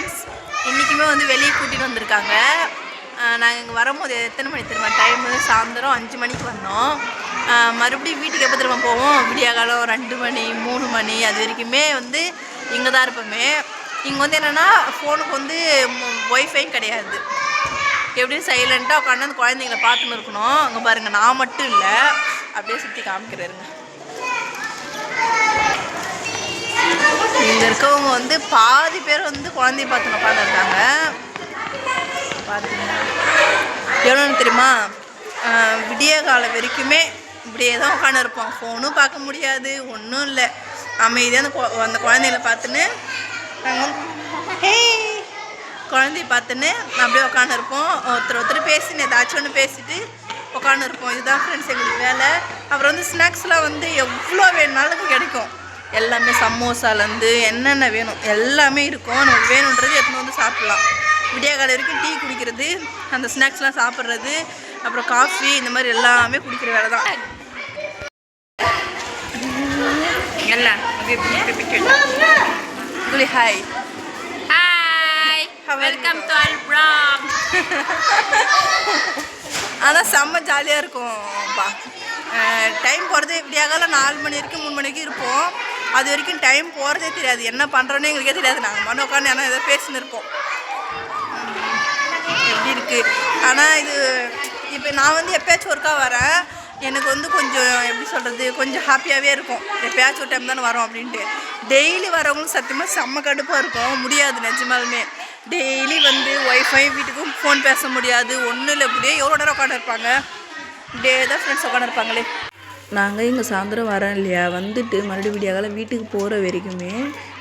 Friends இன்றைக்குமே வந்து வெளியே கூட்டிகிட்டு வந்திருக்காங்க. நாங்கள் இங்கே வரும்போது எத்தனை மணி திரும்ப டைம் சாயந்தரம் அஞ்சு மணிக்கு வந்தோம். மறுபடியும் வீட்டுக்கு எப்போ திரும்ப போவோம்? விடிய காலம் ரெண்டு மணி மூணு மணி அது வரைக்குமே வந்து இங்கே தான் இருப்போமே. இங்கே வந்து என்னென்னா ஃபோனுக்கு வந்து ஒய்ஃபையும் கிடையாது. எப்படியும் சைலண்ட்டாக உட்காந்து அந்த குழந்தைங்கள பார்த்துன்னு இருக்கணும். அங்கே பாருங்கள் நான் மட்டும் இல்லை. அப்படியே சுற்றி காமிக்கிறேருங்க இங்கே இருக்கவங்க வந்து பாதி பேர் வந்து குழந்தைய பார்த்து உட்காந்துருக்காங்க பார்த்தீங்கன்னா எவ்வளோன்னு தெரியுமா? விடிய காலம் வரைக்குமே இப்படியே தான் உட்காந்துருப்போம் ஃபோனும் பார்க்க முடியாது ஒன்றும் இல்லை. அமைதியாக அந்த அந்த குழந்தைகள பார்த்துன்னு நாங்கள் ஹே குழந்தைய பார்த்துன்னு அப்படியே உட்காந்துருப்போம் ஒருத்தர் ஒருத்தர் பேசின்னு ஏதாச்சும் ஒன்று பேசிட்டு உட்காந்துருப்போம் இதுதான் ஃப்ரெண்ட்ஸ் எங்களுக்கு வேலை. அப்புறம் வந்து ஸ்நாக்ஸ்லாம் வந்து எவ்வளோ வேணுனாலும் கிடைக்கும். எல்லாமே சமோசாலேருந்து என்னென்ன வேணும் எல்லாமே இருக்கும். நமக்கு வேணுன்றது எடுத்துன்னு வந்து சாப்பிட்லாம். விடிய காலை வரைக்கும் டீ குடிக்கிறது அந்த ஸ்நாக்ஸ்லாம் சாப்பிட்றது அப்புறம் காஃபி இந்த மாதிரி எல்லாமே குடிக்கிற வேலை தான். Quli hi welcome you? to our vlog. ஆனால் செம்ம ஜாலியாக இருக்கும்ப்பா டைம் போகிறது விடியாகால நாலு மணி வரைக்கும் மூணு மணிக்கு இருப்போம். அது வரைக்கும் டைம் போகிறதே தெரியாது. என்ன பண்ணுறோன்னே எங்களுக்கே தெரியாது. நாங்கள் மன உட்காந்து ஏன்னா ஏதோ பேசின்னு இருப்போம் எப்படி இருக்குது ஆனால் இது இப்போ நான் வந்து எப்பயாச்சும் ஒருக்கா வரேன். எனக்கு வந்து கொஞ்சம் எப்படி சொல்கிறது கொஞ்சம் ஹாப்பியாகவே இருக்கும். எப்பயாச்சும் ஒரு டைம் தானே வரோம் அப்படின்ட்டு. டெய்லி வரவங்களும் சத்தியமாக செம்ம கடுப்பாக இருக்கும். முடியாது நிஜமாலுமே. டெய்லி வந்து ஒய்ஃபை வீட்டுக்கும் ஃபோன் பேச முடியாது. ஒன்றும் இல்லை இப்படியே எவ்வளோ நேரம் உட்காந்துருப்பாங்க டே தான் ஃப்ரெண்ட்ஸ் உட்காந்துருப்பாங்களே நாங்கள் இங்கே சாயந்தரம் வரோம் இல்லையா? வந்துட்டு மறுபடியும் விடியாகால வீட்டுக்கு போகிற வரைக்குமே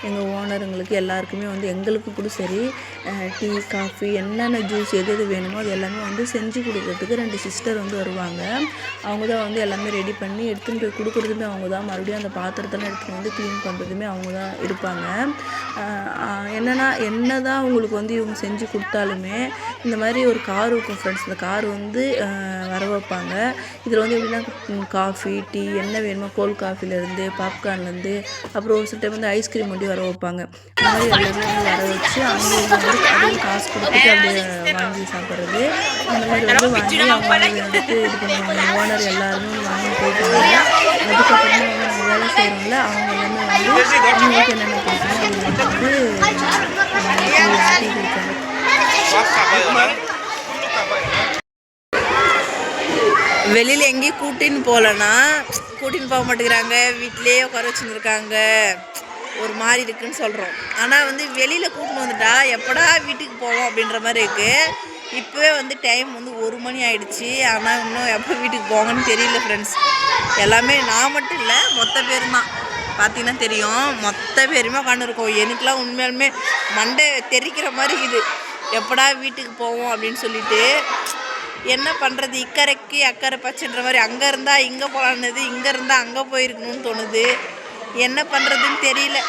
எங்கள் ஓனருங்களுக்கு எல்லாருக்குமே வந்து எங்களுக்கு கூட சரி டீ காஃபி என்னென்ன ஜூஸ் எது எது வேணுமோ அது எல்லாமே வந்து செஞ்சு கொடுக்கறதுக்கு ரெண்டு சிஸ்டர் வந்து வருவாங்க. அவங்க தான் வந்து எல்லாமே ரெடி பண்ணி எடுத்துன்னு போய் கொடுக்குறதுமே அவங்க தான் மறுபடியும் அந்த பாத்திரத்தெல்லாம் எடுத்துகிட்டு வந்து க்ளீன் பண்ணுறதுமே அவங்க தான் இருப்பாங்க என்னன்னா என்ன தான் அவங்களுக்கு வந்து இவங்க செஞ்சு கொடுத்தாலுமே இந்த மாதிரி ஒரு கார் இருக்கும் ஃப்ரெண்ட்ஸ் இந்த கார் வந்து வர வைப்பாங்க. இதில் வந்து எப்படின்னா காஃபி டீ என்ன வேணுமோ கோல்ட் காஃபிலேருந்து பாப்கார்ன்லேருந்து அப்புறம் ஒரு சில டைம் வந்து ஐஸ்கிரீம் வண்டி வர வைப்பாங்க. இந்த மாதிரி எல்லாமே வந்து வர வச்சு அவங்க வந்து அதுவும் காசு கொடுத்துட்டு அப்படியே வாங்கி சாப்பிட்றது. அந்த மாதிரி வந்து வாங்கி அவங்க வந்துட்டு இது பண்ணுவாங்க. ஓனர் எல்லாருமே வாங்கி போயிட்டு அதுக்கப்புறமா வந்து வேலை செய்கிறவங்கள அவங்க எல்லாமே வந்து அவங்களுக்கு என்னென்ன பிடிக்குமோ அது வந்து வெளியில் எங்கேயும் கூட்டின்னு போகலன்னா கூட்டின்னு போக மாட்டேங்கிறாங்க. வீட்டிலேயே உட்கார வச்சுருக்காங்க. ஒரு மாதிரி இருக்குன்னு சொல்கிறோம் ஆனால் வந்து வெளியில் கூட்டின்னு வந்துட்டா எப்படா வீட்டுக்கு போவோம் அப்படின்ற மாதிரி இருக்குது இப்போவே வந்து டைம் வந்து ஒரு மணி ஆயிடுச்சு. ஆனால் இன்னும் எப்போ வீட்டுக்கு போங்கன்னு தெரியல ஃப்ரெண்ட்ஸ் எல்லாமே நான் மட்டும் இல்லை மொத்த பேரும் தான். பார்த்தீங்கன்னா தெரியும் மொத்த பேருமே உட்காந்துருக்கோம் எனக்குலாம் உண்மையாலுமே மண்டை தெரிக்கிற மாதிரி இருக்குது. எப்படா வீட்டுக்கு போவோம் அப்படின்னு சொல்லிட்டு என்ன பண்ணுறது இக்கரைக்கு அக்கறை பச்சைன்ற மாதிரி அங்கே இருந்தால் இங்கே போகலான்னுது இங்கே இருந்தால் அங்கே போயிருக்கணும்னு தோணுது. என்ன பண்ணுறதுன்னு தெரியல.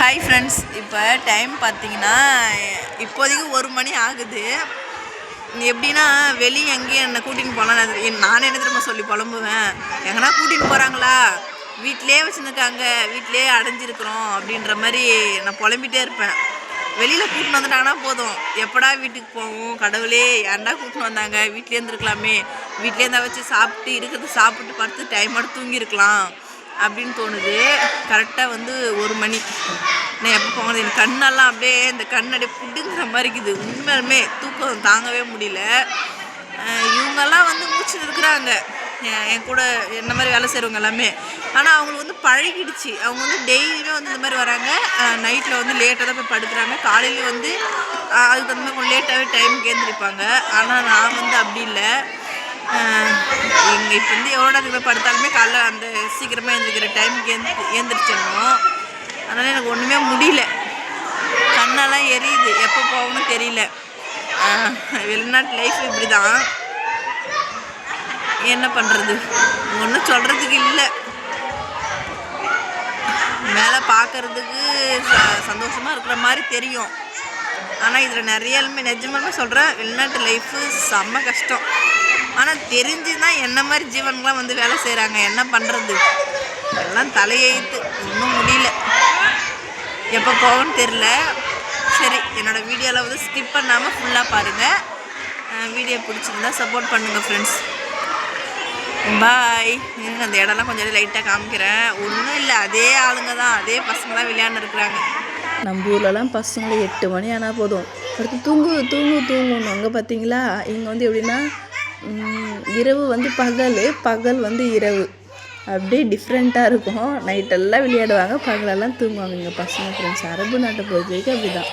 ஹாய் ஃப்ரெண்ட்ஸ் இப்போ டைம் பார்த்தீங்கன்னா இப்போதைக்கு ஒரு மணி ஆகுது. எப்படின்னா வெளியே எங்கேயும் என்னை கூட்டின்னு போகலாம். நானே என்ன திரும்ப சொல்லி புலம்புவேன். எங்கன்னா கூட்டின்னு போகிறாங்களா வீட்டிலே வச்சுருக்காங்க. வீட்டிலே அடைஞ்சிருக்கிறோம் அப்படின்ற மாதிரி நான் புலம்பிட்டே இருப்பேன். வெளியில் கூட்டின்னு வந்துட்டாங்கன்னா போதும். எப்படா வீட்டுக்கு போவோம்? கடவுளே ஏன்டா கூட்டின்னு வந்தாங்க? வீட்லேயே இருந்துருக்கலாமே. வீட்லேயே இருந்தால் வச்சு சாப்பிட்டு இருக்கிறது சாப்பிட்டு படுத்து டைம் எடுத்து தூங்கியிருக்கலாம். அப்படின்னு தோணுது. கரெக்டாக வந்து ஒரு மணி. நான் எப்போ போகிறது என் கண்ணெல்லாம் அப்படியே இந்த கண்ணடி புட்டுங்கிற மாதிரி இருக்குது. உண்மையுமே தூக்கம் தாங்கவே முடியல. இவங்கெல்லாம் வந்து மூச்சு இருக்கிறாங்க என் கூட என்ன மாதிரி வேலை செய்கிறவங்க எல்லாமே. ஆனால் அவங்களுக்கு வந்து பழகிடுச்சு. அவங்க வந்து டெய்லியுமே வந்து இந்த மாதிரி வராங்க. நைட்டில் வந்து லேட்டாக தான் போய் படுக்கிறாங்க. காலையில் வந்து அதுக்கு தகுந்த மாதிரி கொஞ்சம் லேட்டாகவே டைமுக்கு எழுந்திரிப்பாங்க ஆனால் நான் வந்து அப்படி இல்லை. இங்கே இப்போ வந்து எவ்வளோ நேரத்துக்கு போய் படுத்தாலுமே காலைல அந்த சீக்கிரமாக எழுந்திரிக்கிற டைமுக்கு எழுந்து எழுந்திரிச்சிடணும் அதனால் எனக்கு ஒன்றுமே முடியல. கண்ணெல்லாம் எரியுது. எப்போ போகணும்னு தெரியல. வெளிநாட்டு லைஃப் இப்படி தான் என்ன பண்ணுறது ஒன்றும் சொல்கிறதுக்கு இல்லை. மேலே பார்க்குறதுக்கு ச சந்தோஷமாக இருக்கிற மாதிரி தெரியும். ஆனால் இதில் நிறையாலுமே நிஜமாக சொல்கிறேன் வெளிநாட்டு லைஃபு செம்ம கஷ்டம். ஆனால் தெரிஞ்சு தான் என்ன மாதிரி ஜீவன்கள்லாம் வந்து வேலை செய்கிறாங்க என்ன பண்ணுறது எல்லாம் தலையெழுத்து. ஒன்றும் முடியல. எப்போ போகணும்னு தெரில சரி என்னோடய வீடியோவில் வந்து ஸ்கிப் பண்ணாமல் ஃபுல்லாக பாருங்கள் வீடியோ பிடிச்சிருந்தா சப்போர்ட் பண்ணுங்கள் ஃப்ரெண்ட்ஸ் பாய் அந்த இடம்லாம் கொஞ்சம் லைட்டாக காமிக்கிறேன். ஒன்றும் இல்லை அதே ஆளுங்க தான் அதே பசங்க தான் விளையாண்டு இருக்கிறாங்க. நம்ம ஊர்லலாம் பசங்களை எட்டு மணி ஆனால் போதும். அடுத்து தூங்கு தூங்கு தூங்கணும் அங்கே பார்த்தீங்களா இங்கே வந்து எப்படின்னா இரவு வந்து பகல் பகல் வந்து இரவு. அப்படியே டிஃப்ரெண்ட்டாக இருக்கும். நைட்டெல்லாம் விளையாடுவாங்க பகலெல்லாம் தூங்குவாங்க. இங்கே பசங்க ஃப்ரெண்ட்ஸ் அரபு நாட்டை பொறுத்த வரைக்கும் அப்படி தான்